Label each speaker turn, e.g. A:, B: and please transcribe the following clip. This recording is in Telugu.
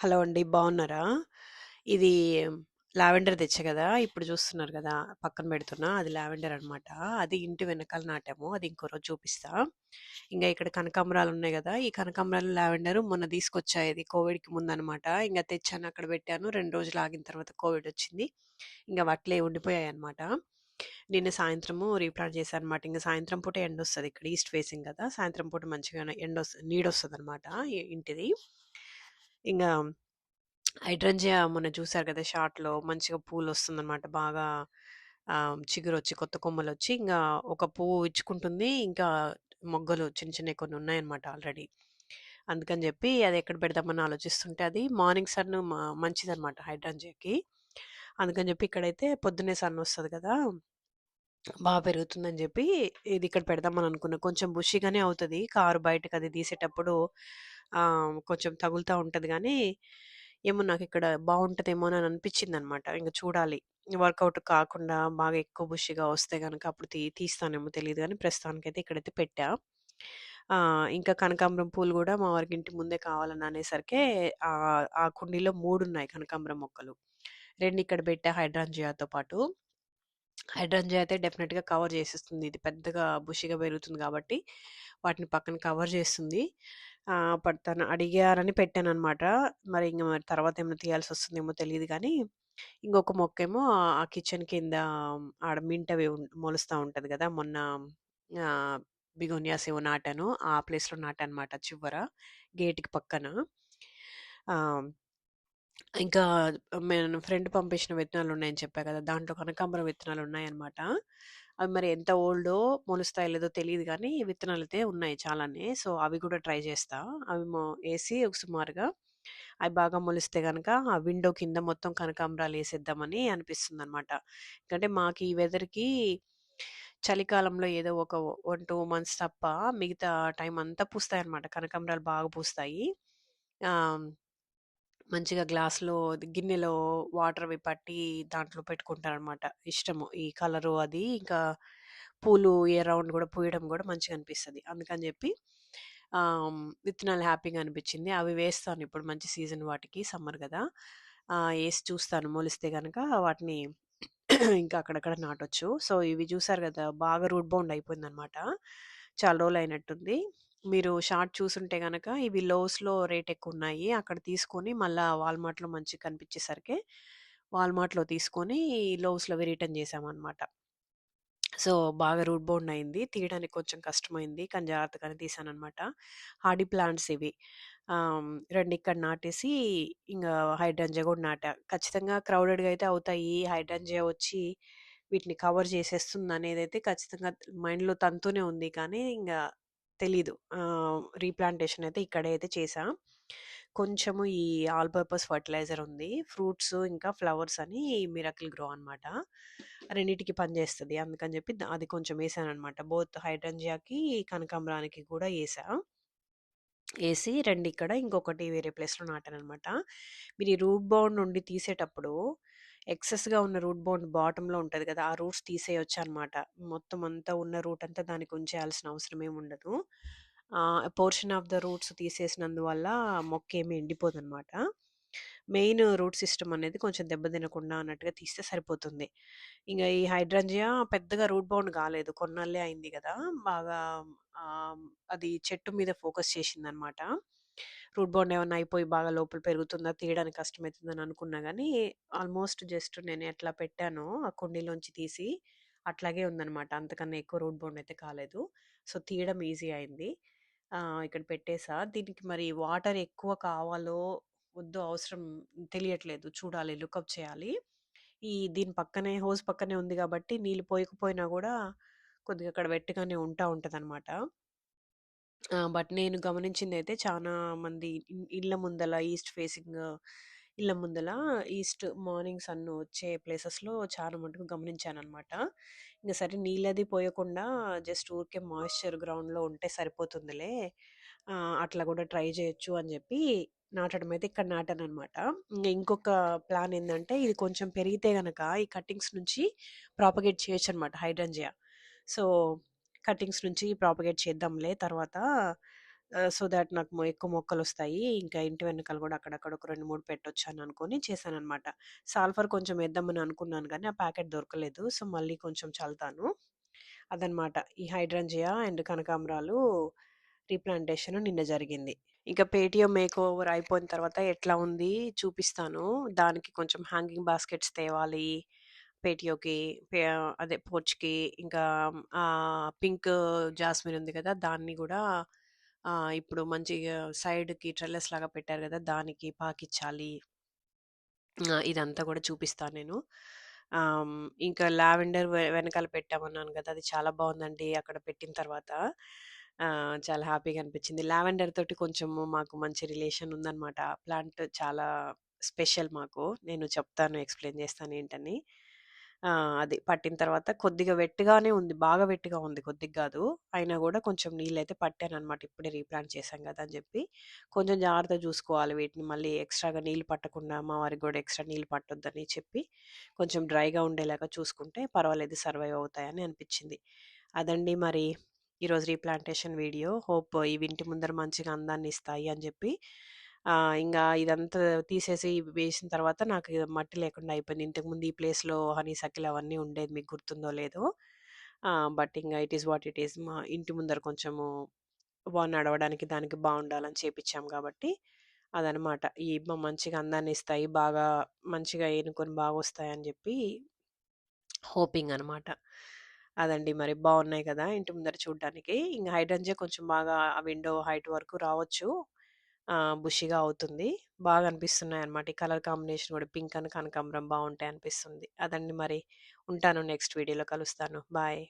A: హలో అండి. బాగున్నారా ఇది లావెండర్ తెచ్చా కదా ఇప్పుడు చూస్తున్నారు కదా పక్కన పెడుతున్నా. అది లావెండర్ అనమాట. అది ఇంటి వెనకాల నాటాము. అది ఇంకో రోజు చూపిస్తా. ఇంగ ఇక్కడ కనకాంబరాలున్నాయి కదా ఈ కనకాంబరాలు, లావెండర్ మొన్న తీసుకొచ్చా ఇది కోవిడ్‌కి ముందనమాట. ఇంగ తెచ్చాను, అక్కడ పెట్టాను. 2 రోజులు ఆగిన తర్వాత కోవిడ్ వచ్చింది ఇంకా ఇంగ ఉండిపోయాయి ఉండిపోయాయన్నమాట. నిన్న సాయంత్రము రీప్లాంట్ చేశా అనమాట. ఇంగ సాయంత్రం పూట ఎండొస్తది. ఇక్కడ ఈస్ట్ ఫేసింగ్ కదా సాయంత్రం పూట మంచిగానే నీడ వస్తుంది ఇ ఇంటిది. ఇంగా హైడ్రంజియా మొన్న చూసారు కదా! షార్ట్‌లో మంచిగా పూలొస్తుందనమాట. బాగా ఆహ్, చిగురొచ్చి, కొత్త కొమ్మలొచ్చి, ఇంగా ఒక పువ్వు ఇచ్చుకుంటుంది. ఇంకా మొగ్గలు చిన్న చిన్నయి కొన్ని ఉన్నాయన్నమాట ఆల్రెడీ. అందుకని జెప్పి అది ఎక్కడ పెడదామని ఆలోచిస్తుంటే అది మార్నింగ్ సన్ మ మంచిదనమాట హైడ్రాంజియాకి. అందుకని జెప్పి ఇక్కడైతే పొద్దున్నే సన్నొస్తది గదా! బా పెరుగుతుందని జెప్పి ఇది ఇక్కడ పెడదామని అనుకున్నా. కొంచెం బుషీగానే అవుతది. కారు బయటకి అది తీసేటప్పుడు కొంచెం తగులుతూ ఉంటుంది కానీ ఏమో నాకు ఇక్కడ బాగుంటుందేమో అని అనిపించింది అనమాట ఇంకా చూడాలి. వర్కౌట్ కాకుండా బాగా ఎక్కువ బుషిగా వస్తే కనుక అప్పుడు తీ తీస్తానేమో తెలియదు కానీ ప్రస్తుతానికైతే ఇక్కడైతే పెట్టా. ఇంకా కనకాంబరం పూలు కూడా మా వారికి ఇంటి ముందే కావాలని అనేసరికే ఆ కుండీలో మూడు ఉన్నాయి కనకాంబరం మొక్కలు. రెండు ఇక్కడ పెట్టా హైడ్రాంజియాతో పాటు. హైడ్రాంజియా అయితే డెఫినెట్గా కవర్ చేసేస్తుంది. ఇది పెద్దగా బుషిగా పెరుగుతుంది కాబట్టి వాటిని పక్కన కవర్ చేస్తుంది. పడతాను అడిగారని తను అడిగారని మరి ఇంక మరి తర్వాత ఏమైనా తీయాల్సి వస్తుందేమో తెలియదు కానీ ఇంకొక మొక్క ఏమో ఆ కిచెన్ కింద ఆడ మింటవి అవి ఉంటుంది కదా మొన్న బిగోనియాస్ ఏవో నాటాను. ఆ ప్లేస్‌లో నాటాను అనమాట చివర గేట్‌కి పక్కన. ఇంకా నేను ఫ్రెండ్ పంపించిన విత్తనాలు ఉన్నాయని చెప్పా కదా దాంట్లో కనకాంబరం విత్తనాలున్నాయన్నమాట. అవి మరి ఎంత ఓల్డో, మొలుస్తాయో లేదో తెలీదు విత్తనాలు విత్తనాలైతే ఉన్నాయి చాలానే. సో, అవి కూడా ట్రై చేస్తా. అవి వేసి సుమారుగా అవి బాగా మొలిస్తే కనుక ఆ విండో కింద మొత్తం కనకాంబరాలు వేసేద్దామని అనిపిస్తుంది అనమాట ఎందుకంటే మాకు ఈ వెదర్‌కి చలికాలంలో ఏదో ఒక 1, 2 మంత్స్ తప్ప మిగతా టైం అంతా పూస్తాయి అనమాట కనకాంబరాలు బాగా పూస్తాయి. మంచిగా గ్లాస్‌లో గిన్నెలో వాటర్ అవి పట్టి దాంట్లో పెట్టుకుంటాననమాట. ఇష్టము. ఈ కలరు అది ఇంకా పూలు ఇయర్ రౌండ్ గూడా పూయడం గూడా మంచిగా అనిపిస్తుంది అందుకని జెప్పి ఆహ్, విత్తనాలు హ్యాపీగా అనిపిచ్చింది. అవి వేస్తాను ఇప్పుడు మంచి సీజన్ వాటికి సమ్మర్ గదా! ఆహ్, ఏసి చూస్తాను మొలిస్తే గనక వాటిని ఇంకా అక్కడక్కడ నాటొచ్చు. సో, ఇవి చూసారు గదా! బాగా రూట్ బౌండ్ అయిపోయిందనమాట. చాలా రోజులయినట్టుంది. మీరు షార్ట్ చూసుంటే గనక ఇవి లోస్‌లో రేట్ ఎక్కువున్నాయి. అక్కడ తీసుకొని మళ్ళా వాల్మార్ట్‌లో మంచిగా కనిపించేసరికి వాల్మార్ట్‌లో తీసుకొని లోస్‌లోవి రిటర్న్ చేశామనమాట. సో, బాగా రూట్ బౌండ్ అయింది. తీయడానికి కొంచెం కష్టమైంది. కానీ జాగ్రత్తగానే తీశాననమాట. హార్డీ ప్లాంట్స్ ఇవి. ఆహ్, 2 ఇక్కడ నాటేసి ఇంగా హైడ్రంజా గూడా నాటా. ఖచ్చితంగా క్రౌడెడ్‌గా అయితే అవుతాయి. హైడ్రంజా వచ్చి వీటిని కవర్ చేసేస్తుందనేదైతే ఖచ్చితంగా మైండ్‌లో తంతూనే ఉంది. కానీ ఇంగా తెలీదు. రీప్లాంటేషన్ అయితే ఇక్కడే అయితే చేసా కొంచెము ఈ ఆల్ పర్పస్ ఫెర్టిలైజర్ ఉంది. ఫ్రూట్స్ ఇంకా ఫ్లవర్స్ అని మిరకిల్ గ్రో అనమాట. రెండింటికి పనిచేస్తుంది అందుకని చెప్పి అది కొంచెం ఏసాననమాట. బోత్ హైడ్రంజియాకి కనకాంబరానికి కూడా వేసా వేసి రెండు ఇక్కడ, ఇంకొకటి వేరే ప్లేస్‌లో నాటాననమాట. మీరు ఈ రూట్ బౌండ్ నుండి తీసేటప్పుడు ఎక్సెస్‌గా ఉన్న రూట్ బౌండ్ బాటంలో ఉంటుంది కదా ఆ రూట్స్ తీసేయొచ్చనమాట. మొత్తం అంతా ఉన్న రూట్ అంతా దానికి ఉంచేయాల్సిన అవసరం ఏముండదు. ఉండదు పోర్షన్ ఆఫ్ ద రూట్స్ తీసేసినందువల్ల మొక్కేమి ఎండిపోదనమాట. మెయిన్ రూట్ సిస్టమ్ అనేది కొంచెం దెబ్బ తినకుండా అన్నట్టుగా తీస్తే సరిపోతుంది. ఇంకా ఈ హైడ్రంజియా పెద్దగా రూట్ బౌండ్ కాలేదు కొన్నాళ్ళే అయింది కదా బాగా అది చెట్టు మీద ఫోకస్ చేసిందనమాట. రూట్ బౌండ్ ఏమైనా అయిపోయి బాగా లోపల పెరుగుతుందా, తీయడానికి కష్టమవుతుందని అనుకున్నా కానీ ఆల్మోస్ట్ జస్ట్ నేను ఎట్లా పెట్టానో ఆ కుండీలోంచి తీసి అట్లాగే ఉందనమాట. అంతకన్నా ఎక్కువ రూట్ బౌండ్ అయితే కాలేదు. సో, తీయడం ఈజీ అయింది. ఇక్కడ పెట్టేసా. దీనికి మరి వాటర్ ఎక్కువ కావాలో, వద్దో అవసరం తెలియట్లేదు. చూడాలి. లుకప్ చేయాలి. ఈ దీని పక్కనే హోస్ పక్కనే ఉంది కాబట్టి నీళ్ళు పోయకపోయినా కూడా కొద్దిగా అక్కడ వెట్టుగానే ఉంటా ఉంటదనమాట. ఆ! బట్ నేను గమనించిందైతే చానా మంది ఇన్ ఇళ్ళ ముందల ఈస్ట్ ఫేసింగ్ ఇళ్ళ ముందల ఈస్ట్ మార్నింగ్ సన్ వచ్చే ప్లేసెస్‌లో చాలా మటుకు గమనించాననమాట. ఇంక సరే నీళ్ళది పోయకుండా జస్ట్ ఊరికే మాయిశ్చర్ గ్రౌండ్‌లో ఉంటే సరిపోతుందిలే. ఆహ్, అట్లా గూడా ట్రై చేయొచ్చు అని జెప్పి నాటడం అయితే ఇక్కడ నాటాననమాట. ఇంగ ఇంకొక ప్లాన్ ఏందంటే ఇది కొంచెం పెరిగితే గనక ఈ కటింగ్స్ నుంచి ప్రాపగేట్ చేయొచ్చనమాట హైడ్రంజియా సో, కటింగ్స్ నుంచి ప్రాపగేట్ చేద్దాంలే తర్వాత సో దాట్ నాకు ఎక్కువ మొక్కలు వస్తాయి ఇంకా ఇంటి వెనకాల కూడా అక్కడక్కడ ఒక 2, 3 పెట్టొచ్చని అనుకోని చేశాననమాట. సాల్ఫర్ కొంచెం వేద్దామని అనుకున్నాను కానీ ఆ ప్యాకెట్ దొరకలేదు. సో, మళ్ళీ కొంచెం చల్తాను అదనమాట. ఈ హైడ్రంజియా అండ్ కనకాంబరాలు రీప్లాంటేషన్ నిన్న జరిగింది. ఇంకా పేటిఎం మేక్ ఓవర్ అయిపోయిన తర్వాత ఎట్లా ఉంది చూపిస్తాను. దానికి కొంచెం హ్యాంగింగ్ బాస్కెట్స్ తేవాలి. పేటియోకి పే అదే పోర్చ్‌కి ఇంకా పింక్ జాస్మిన్ ఉంది కదా! దాన్ని కూడా ఇప్పుడు మంచిగా సైడ్‌కి ట్రెల్లర్స్ లాగా పెట్టారు కదా దానికి పాకిచ్చాలి. ఆ! ఇదంతా కూడా చూపిస్తాను నేను. ఆహ్, హ్మ్, ఇంకా లావెండర్ వె వెనకాల పెట్టామన్నాను కదా అది చాలా బావుందండి అక్కడ పెట్టిన తర్వాత. ఆహ్, చాలా హ్యాపీగా అనిపించింది లావెండర్ తోటి కొంచెము మాకు మంచి రిలేషన్ ఉందనమాట. ఆ ప్లాంట్ చాలా స్పెషల్ మాకు. నేను చెప్తాను, ఎక్స్‌ప్లెయిన్ చేస్తాను ఏంటని. ఆ! అది పట్టిన తర్వాత కొద్దిగా వెట్టుగానే ఉంది. బాగా వెట్టుగా ఉంది కొద్దిగా గాదు. అయినా గూడా కొంచెం నీళ్ళైతే పట్టాననమాట. ఇప్పుడే రీప్లాంట్ చేశాం గదా! అని జెప్పి. కొంచెం జాగ్రత్తగా జూసుకోవాలి వీటిని మళ్ళీ ఎక్స్‌ట్రాగా నీళ్ళు పట్టకుండా మా వారికి గూడా ఎక్స్‌ట్రా నీళ్ళు పట్టొద్దని చెప్పి, కొంచెం డ్రైగా ఉండేలాగా చూసుకుంటే పర్వాలేదు సర్వైవ్ అవుతాయని అనిపిచ్చింది. అదండి మరి ఈరోజు రీప్లాంటేషన్ వీడియో. హోప్ ఇవి ఇంటి ముందర మంచిగా అందాన్ని ఇస్తాయి అని జెప్పి. ఇంకా ఇదంతా తీసేసి వేసిన తర్వాత నాకు మట్టి లేకుండా అయిపోయింది. ఇంతకుముందు ఈ ప్లేస్‌లో హనీ సకిల్ అవన్నీ ఉండేది మీకు గుర్తుందో లేదో. బట్ ఇంకా it is what it is. మా ఇంటి ముందర కొంచెము బా నడవడానికి దానికి బాగుండాలని చేపించాం కాబట్టి అదనమాట. ఈ మ మంచిగా అందాన్ని ఇస్తాయి. బాగా మంచిగా ఏనుకొని బాగా వస్తాయని చెప్పి హోపింగ్ అనమాట. అదండి మరి బాగున్నాయి కదా ఇంటి ముందర చూడ్డానికి. ఇంకా హైడ్రంజే కొంచెం బాగా ఆ విండో హైట్ వరకు రావచ్చు. బుషిగా అవుతుంది. బాగా అనిపిస్తున్నాయన్నమాట. ఈ కలర్ కాంబినేషన్ కూడా పింక్ అని కనకాంబరం బాగుంటాయి అనిపిస్తుంది. అదండి మరి. ఉంటాను నెక్స్ట్ వీడియోలో కలుస్తాను. బాయ్.